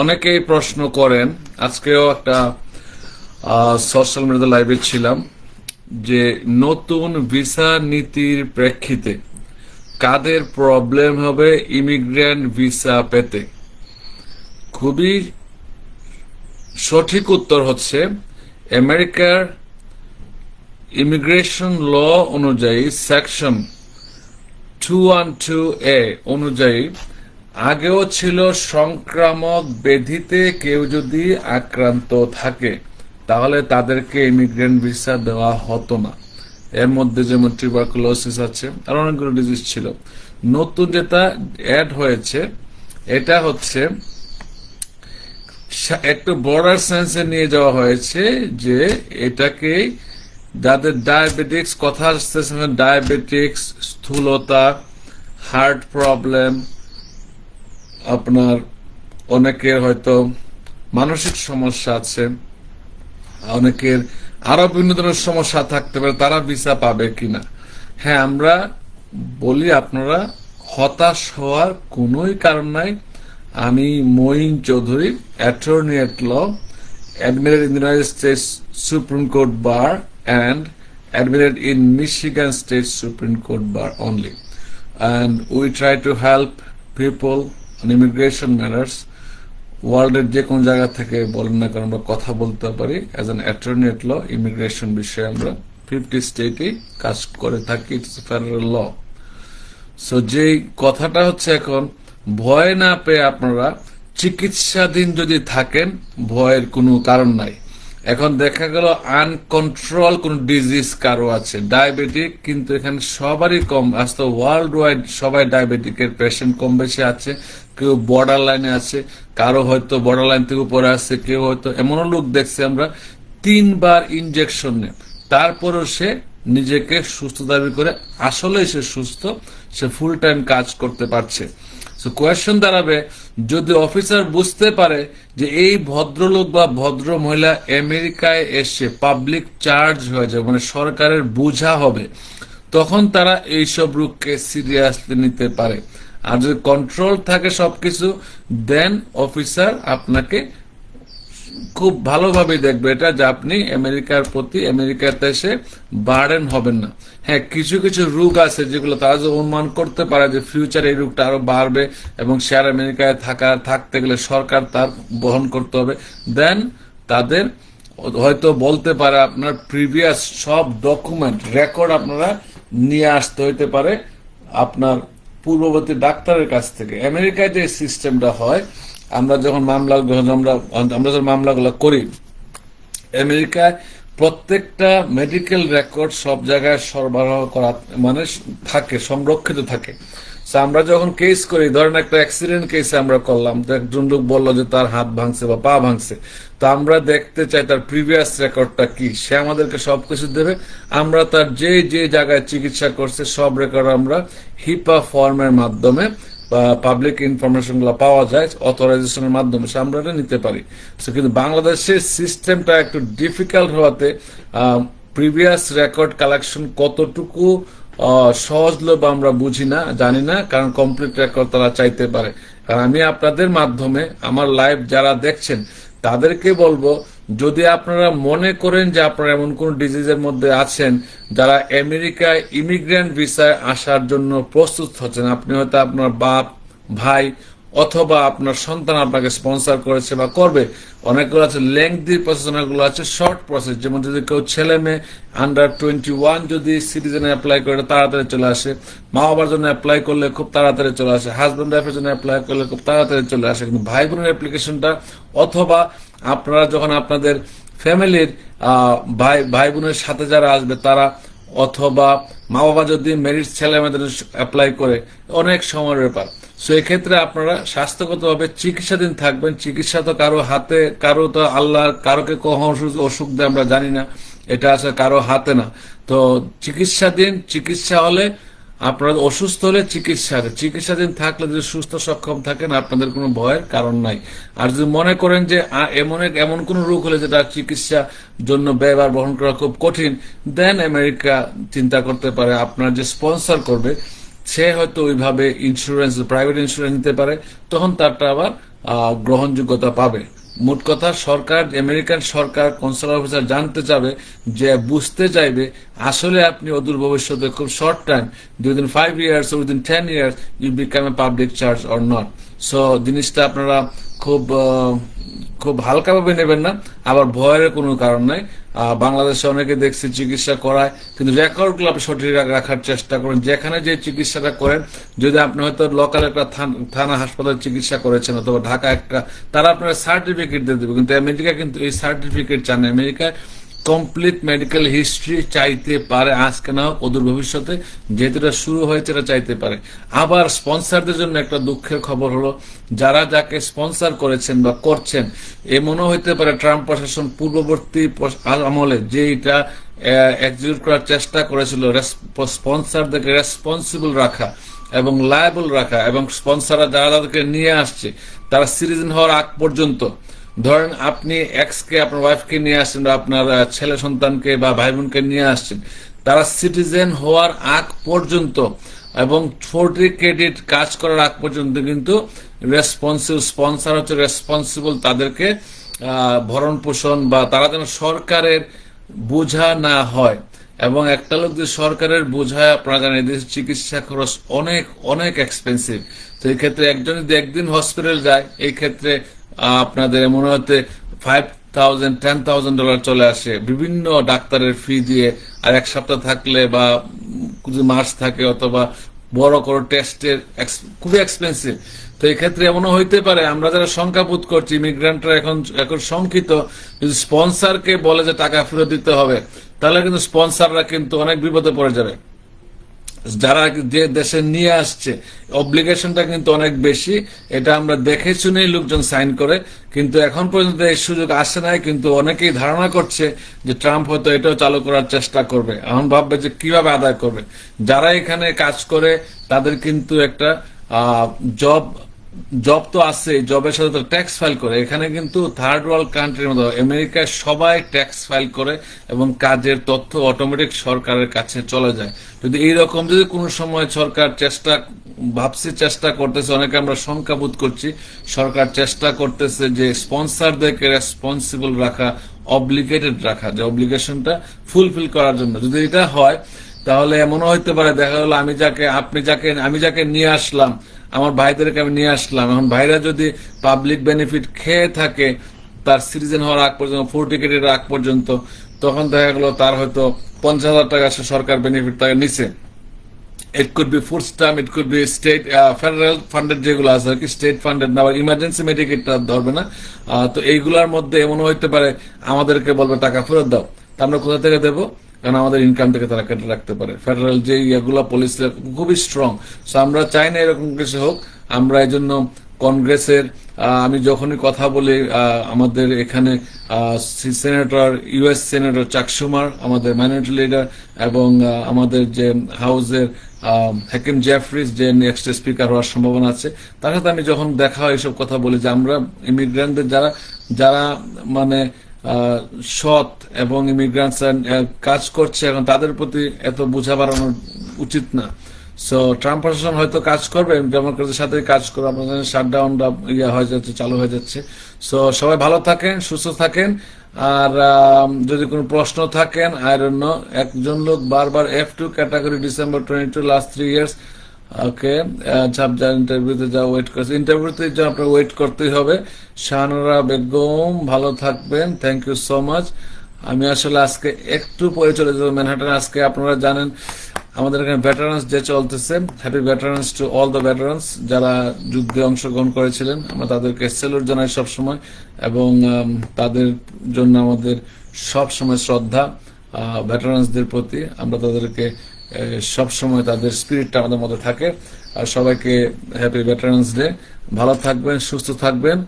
অনেকেই প্রশ্ন করেন, আজকেও একটা সোশ্যাল মিডিয়াতে লাইভে ছিলাম, যে নতুন ভিসা নীতির প্রেক্ষিতে কাদের প্রবলেম হবে ইমিগ্রেন্ট ভিসা পেতে? খুবই সঠিক উত্তর হচ্ছে, আমেরিকার ইমিগ্রেশন ল অনুযায়ী section two one two A অনুযায়ী আগেও ছিল সংক্রামক ব্যাধিতে কেউ যদি আক্রান্ত থাকে, তাহলে তাদেরকে ইমিগ্রেন্ট ভিসা দেওয়া হতো না। এর মধ্যে যেমন টিউবারকুলোসিস আছে, আর অনেকগুলো ডিজিজ ছিল। নতুন যেটা অ্যাড হয়েছে, এটা হচ্ছে একটু বর্ডার সেন্সে নিয়ে যাওয়া হয়েছে যে এটাকে যাদের ডায়াবেটিক্স কথা আসতেছে ডায়াবেটিক্স স্থূলতা হার্ট প্রবলেম আপনার অনেকের হয়তো মানসিক সমস্যা আছে, অনেকের আরও বিভিন্ন ধরনের সমস্যা থাকতে পারে, তারা ভিসা পাবে কিনা। হ্যাঁ আমরা বলি আপনারা হতাশ হওয়ার কোন কারণ নাই। আমি Moin Chowdhury attorney at law admitted in United States supreme court bar and admitted in Michigan state supreme court bar only and we try to help people people manners ওয়ার্ল্ডের যে কোনো জায়গা থেকে বলেন না কারণ আমরা কথা বলতে পারি। As an attorney law immigration বিষয়ে আমরা ফিফটি স্টেটে কাজ করে থাকি ইটস ফেডারেল ল সো যেই কথাটা হচ্ছে এখন, ভয় না পেয়ে আপনারা চিকিৎসাধীন যদি থাকেন, ভয়ের কোনো কারণ নাই। এখন দেখা গেল আনকন্ট্রোল কোন ডিজিজ কারও আছে ডায়াবেটিক কিন্তু এখানে সবারই কম, আজ তো ওয়ার্ল্ড ওয়াইড সবাই ডায়াবেটিকের পেশেন্ট কম বেশি আছে, কেউ বর্ডার লাইনে আছে, কারও হয়তো বর্ডার লাইন থেকে উপরে আছে, কেউ হয়তো, এমনও লোক দেখছে আমরা, তিনবার ইনজেকশন নেয়, তারপরও সে নিজেকে সুস্থ দাবি করে আসলে সে সুস্থ, সে ফুল টাইম কাজ করতে পারছে। সো কোয়েশ্চন দাঁড়াবে, যদি অফিসার বুঝতে পারে যে এই ভদ্রলোক বা ভদ্র মহিলা আমেরিকায় এসে পাবলিক চার্জ হয়ে যাবে মানে সরকারের বোঝা হবে, তখন তারা এইসব রোগকে সিরিয়াসলি নিতে পারে। আর যদি কন্ট্রোল থাকে সবকিছু দেন অফিসার আপনাকে খুব ভালোভাবে দেখবে এটা যে আপনি আমেরিকার প্রতি আমেরিকাতে দেশে বার্ডেন হবেন না। হ্যাঁ কিছু কিছু রোগ আছে যেগুলো তারা যে অনুমান করতে পারে যে ফিউচার এই রোগটা আরও বাড়বে এবং শেয়ার আমেরিকায় থাকা, থাকতে গেলে সরকার তার বহন করতে হবে। দেন তাদের হয়তো বলতে পারে আপনার প্রিভিয়াস সব ডকুমেন্ট রেকর্ড আপনারা নিয়ে আসতে হইতে পারে আপনার পূর্ববর্তী ডাক্তারের কাছ থেকে। আমেরিকায় যে সিস্টেমটা হয় আমরা যখন মামলা, আমরা আমরা যখন মামলাগুলো করি, আমেরিকায় প্রত্যেকটা মেডিকেল রেকর্ড সব জায়গায় সরবরাহ করা মানে থাকে, সংরক্ষিত থাকে। আমরা যখন কেস করি, ধরেন একটা অ্যাক্সিডেন্ট কেস আমরা করলাম, তো একজন লোক বলল যে তার হাত ভাঙছে বা পা ভাঙছে। তো আমরা দেখতে চাই তার প্রিভিয়াস রেকর্ডটা কি? সে আমাদেরকে সবকিছু দেবে। আমরা তার যে যে জায়গায় চিকিৎসা করছে, সব রেকর্ড আমরা হিপা ফর্মের মাধ্যমে পাবলিক ইনফরমেশনগুলা পাওয়া যায় অথরাইজেশনের মাধ্যমে, সে আমরা নিতে পারি। কিন্তু বাংলাদেশের সিস্টেমটা একটু ডিফিকাল্ট হওয়াতে প্রিভিয়াস রেকর্ড কালেকশন কতটুকু সহজলভ্য আমরা বুঝি না, জানি না, কারণ কমপ্লিট রেকর্ড তারা চাইতে পারে। কারণ আমি আপনাদের মাধ্যমে, আমার লাইভ যারা দেখছেন তাদেরকে বলব, যদি আপনারা মনে করেন যে আপনারা এমন কোন ডিজিজের মধ্যে আছেন, যারা আমেরিকায় ইমিগ্রেন্ট ভিসায় আসার জন্য প্রস্তুত হচ্ছেন, আপনি হয়তো আপনার বাপ, ভাই অথবা আপনার সন্তান আপনাকে স্পন্সর করেছে বা করবে। অনেকগুলো আছে লেংদি প্রসেস অনেকগুলো আছে শর্ট প্রসেস যেমন যদি কেউ ছেলে মেয়ে আন্ডার টোয়েন্টি ওয়ান যদি সিটিজেনে অ্যাপ্লাই করে তাড়াতাড়ি চলে আসে। মা বাবার জন্য অ্যাপ্লাই করলে খুব তাড়াতাড়ি চলে আসে। হাজব্যান্ড ওয়াইফের জন্য অ্যাপ্লাই করলে খুব তাড়াতাড়ি চলে আসে। কিন্তু ভাই বোনের অ্যাপ্লিকেশনটা অথবা আপনারা যখন আপনাদের ফ্যামিলির ভাই ভাই বোনের সাথে যারা আসবে, তারা অথবা মা বাবা যদি মেরিট ছেলে মেয়েদের অ্যাপ্লাই করে অনেক সময়ের ব্যাপার। সো এক্ষেত্রে আপনারা স্বাস্থ্যগতভাবে চিকিৎসাধীন থাকবেন। চিকিৎসা তো কারও হাতে, কারও তো আল্লাহ, কারোকে কখন অসুখ অসুখ দেয় আমরা জানি না। এটা আছে কারও হাতে না। তো, চিকিৎসাধীন, চিকিৎসা হলে আপনারা অসুস্থ হলে চিকিৎসা চিকিৎসাধীন থাকলে যদি সুস্থ, সক্ষম থাকেন, আপনাদের কোনো ভয়ের কারণ নাই। আর যদি মনে করেন যে এমন এক- এমন কোন রোগ হলে যেটা চিকিৎসা জন্য ব্যয়ভার বহন করা খুব কঠিন দেন আমেরিকা চিন্তা করতে পারে, আপনার যে স্পন্সর করবে, সে হয়তো ওইভাবে ইন্স্যুরেন্স প্রাইভেট ইন্স্যুরেন্স নিতে পারে, তখন তারটা আবার গ্রহণযোগ্যতা পাবে। মোট কথা, সরকার, আমেরিকান সরকার কনসাল অফিসার জানতে চাবে যে, বুঝতে চাইবে, আসলে আপনি অদূর ভবিষ্যতে খুব short time within five years within ten years you become a public charge or not so জিনিসটা আপনারা খুব খুব হালকাভাবে নেবেন না, আবার ভয়ের কোনো কারণ নাই। বাংলাদেশে অনেকে দেখছি চিকিৎসা করায়, কিন্তু রেকর্ডগুলো আপনি সঠিক রাখার চেষ্টা করেন যেখানে যে চিকিৎসাটা করেন, যদি আপনি হয়তো লোকাল একটা থান- হাসপাতালে চিকিৎসা করেছেন অথবা ঢাকা একটা, তারা আপনার সার্টিফিকেট দিয়ে দেবে কিন্তু আমেরিকা কিন্তু এই সার্টিফিকেট চান। আমেরিকায় কমপ্লিট মেডিকেল হিস্ট্রি চাইতে পারে আজকে না অদূর ভবিষ্যতে। যেহেতু এটা শুরু হয়েছে, এটা চাইতে পারে। আবার স্পন্সারদের জন্য একটা দুঃখের খবর হলো, যারা যাকে স্পন্সর করেছেন বা করছেন এ এমনও হইতে পারে ট্রাম্প প্রশাসন পূর্ববর্তী আমলে যে এটা এক্সিকিউট করার চেষ্টা করেছিল স্পন্সারদেরকে রেসপন্সিবল রাখা এবং লায়াবল রাখা এবং স্পন্সাররা যারা তাদেরকে নিয়ে আসছে, তারা সিটিজেন হওয়ার আগ পর্যন্ত ধরেন আপনি এক্স কে আপনার ওয়াইফকে নিয়ে আসছেন বা আপনার ছেলে সন্তানকে বা ভাই বোনকে নিয়ে আসছেন, তারা সিটিজেন হওয়ার আগ পর্যন্ত এবং ফোর্টি ক্রেডিট কাজ করার আগ পর্যন্ত কিন্তু রেসপন্সিবল স্পন্সার হচ্ছে রেসপন্সিবল তাদেরকে ভরণ পোষণ বা তারা যেন সরকারের বোঝা না হয়। এবং একটা লোক যে সরকারের বোঝায় আপনারা জানেন এদেশের চিকিৎসা খরচ অনেক অনেক এক্সপেন্সিভ তো এই ক্ষেত্রে একজন যদি একদিন হসপিটাল যায়, এই ক্ষেত্রে আপনাদের মনে হতে five thousand ten thousand dollar চলে আসে। বিভিন্ন ডাক্তারের ফি দিয়ে আর এক সপ্তাহ থাকলে বা মাস থাকে অথবা বড় কোনো টেস্টের খুবই এক্সপেন্সিভ তো এই ক্ষেত্রে এমনও হইতে পারে, আমরা যারা শঙ্কা বোধ করছি ইমিগ্রান্টরা এখন এখন শঙ্কিত যদি স্পন্সারকে বলে যে টাকা ফেরত দিতে হবে। তাহলে কিন্তু স্পন্সাররা কিন্তু অনেক বিপদে পড়ে যাবে। যারা যে দেশে নিয়ে আসছে, অব্লিগেশনটা কিন্তু অনেক বেশি। এটা আমরা দেখে শুনেই লোকজন সাইন করে, কিন্তু এখন পর্যন্ত এই সুযোগ আসে নাই, কিন্তু অনেকেই ধারণা করছে যে ট্রাম্প হয়তো এটাও চালু করার চেষ্টা করবে। এখন ভাববে যে কীভাবে আদায় করবে। যারা এখানে কাজ করে, তাদের কিন্তু একটা জব জব তো আছে জবের সাথে তো ট্যাক্স ফাইল করে। এখানে কিন্তু থার্ড ওয়ার্ল্ড কান্ট্রির মতো আমেরিকায় সবাই ট্যাক্স ফাইল করে এবং কাজের তথ্য অটোমেটিক সরকারের কাছে চলে যায়। যদি এইরকম যদি কোনো সময় সরকার চেষ্টা, ভাবছি চেষ্টা করতেছে, অনেকে আমরা শঙ্কা বোধ করছি, সরকার চেষ্টা করতেছে যে স্পন্সারদেরকে রেসপন্সিবল রাখা অব্লিগেটেড রাখা, যে অব্লিগেশনটা ফুলফিল করার জন্য। যদি এটা হয়, তাহলে এমনও হইতে পারে, দেখা গেলো আমি যাকে, আপনি যাকে, আমি যাকে নিয়ে আসলাম আমার ভাইদেরকে আমি নিয়ে আসলাম। এখন ভাইরা যদি পাবলিক বেনিফিট খেয়ে থাকে, তার সিটিজেন হওয়ার আগ পর্যন্ত ফোর টিকেটের আগ পর্যন্ত, তখন দেখা গেলো তার হয়তো পঞ্চাশ হাজার টাকা সরকার বেনিফিট তাকে নিছে। It could be food stamp it could be state federal funded যেগুলো আছে, আর কি স্টেট ফান্ডেড না ইমার্জেন্সি মেডিকেটটা ধরবে না। তো এইগুলার মধ্যে এমনও হইতে পারে, আমাদেরকে বলবে টাকা ফেরত দাও। তা আমরা কোথা থেকে দেবো? কারণ আমাদের ইনকাম থেকে তারা কেটে রাখতে পারে। ফেডারেল যে ইয়েগুলা পুলিশ খুবই স্ট্রং সো আমরা চাই না এরকম কিছু হোক। আমরা এই জন্য কংগ্রেসের আমি যখনই কথা বলি আমাদের এখানে senator US senator Chuck Schumer আমাদের মাইনরিটি লিডার এবং আমাদের যে হাউসের হাকিম জেফরিজ যে নেক্সট স্পিকার হওয়ার সম্ভাবনা আছে, তার সাথে আমি যখন দেখা হয় এসব কথা বলি যে আমরা ইমিগ্রেন্টদের যারা যারা মানে সৎ এবং ইমিগ্রান্টস কাজ করছে এখন তাদের প্রতি এত বোঝা বাড়ানো উচিত না। সো ট্রাম্প প্রশাসন হয়তো কাজ করবে ডেমোক্রেটের সাথে কাজ করবে আপনাদের শাটডাউনটা ইয়ে হয়ে যাচ্ছে, চালু হয়ে যাচ্ছে। সো সবাই ভালো থাকেন, সুস্থ থাকেন। আর যদি কোনো প্রশ্ন থাকেন আই একজন লোক বারবার F two category December twenty two last three years okay যা ইন্টারভিউতে যা ওয়েট করছে ইন্টারভিউতে যা আপনার ওয়েট করতেই হবে। শাহানুরা বেগম, ভালো থাকবেন। থ্যাংক ইউ সো মাচ আমি আসলে আজকে একটু পরে চলে যাব ম্যানহাটন। আজকে আপনারা জানেন, আমাদের এখানে ভেটারান্স ডে চলতেছে। Happy veterans to all the veterans যারা যুদ্ধে অংশগ্রহণ করেছিলেন। আমরা তাদেরকে সেলুট জানাই সবসময় এবং তাদের জন্য আমাদের সবসময় শ্রদ্ধা ভেটারান্সদের প্রতি। আমরা তাদেরকে সব সময় তাদের স্পিরিটটা আমাদের মধ্যে থাকে। আর সবাইকে হ্যাপি ভেটারান্স ডে ভালো থাকবেন, সুস্থ থাকবেন।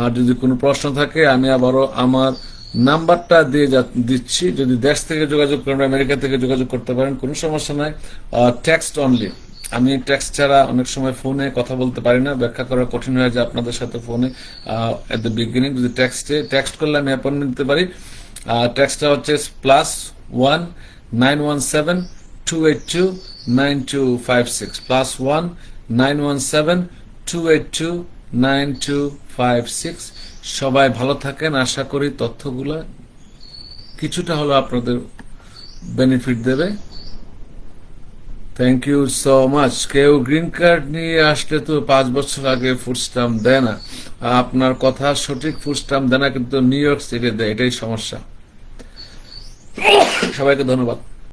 আর যদি কোনো প্রশ্ন থাকে, আমি আবারও আমার নাম্বারটা দিয়ে দিচ্ছি। যদি দেশ থেকে যোগাযোগ করেন, আমেরিকা থেকে যোগাযোগ করতে পারেন, কোনো সমস্যা নাই। টেক্সট অনলি আমি টেক্সট ছাড়া অনেক সময় ফোনে কথা বলতে পারি না। ব্যাখ্যা করা কঠিন হয়ে যায় আপনাদের সাথে ফোনে এট দ্য বিগিনিং যদি টেক্সটে টেক্সট করলে আমি অ্যাপয়েন্টমেন্ট নিতে পারি। টেক্সটটা হচ্ছে plus one nine one seven two eight two nine two five six plus one nine one seven two eight two nine two five six সবাই ভালো থাকেন। আশা করি তথ্যগুলো কিছুটা হলো আপনাদের বেনিফিট দেবে। থ্যাংক ইউ সো মাচ কেউ গ্রিন কার্ড নিয়ে আসলে তো পাঁচ বছর আগে ফুড স্টাম্প দেয় না। আপনার কথা সঠিক ফুড স্টাম্প দেয় না, কিন্তু নিউ ইয়র্ক সিটি দেয়। এটাই সমস্যা। সবাইকে ধন্যবাদ।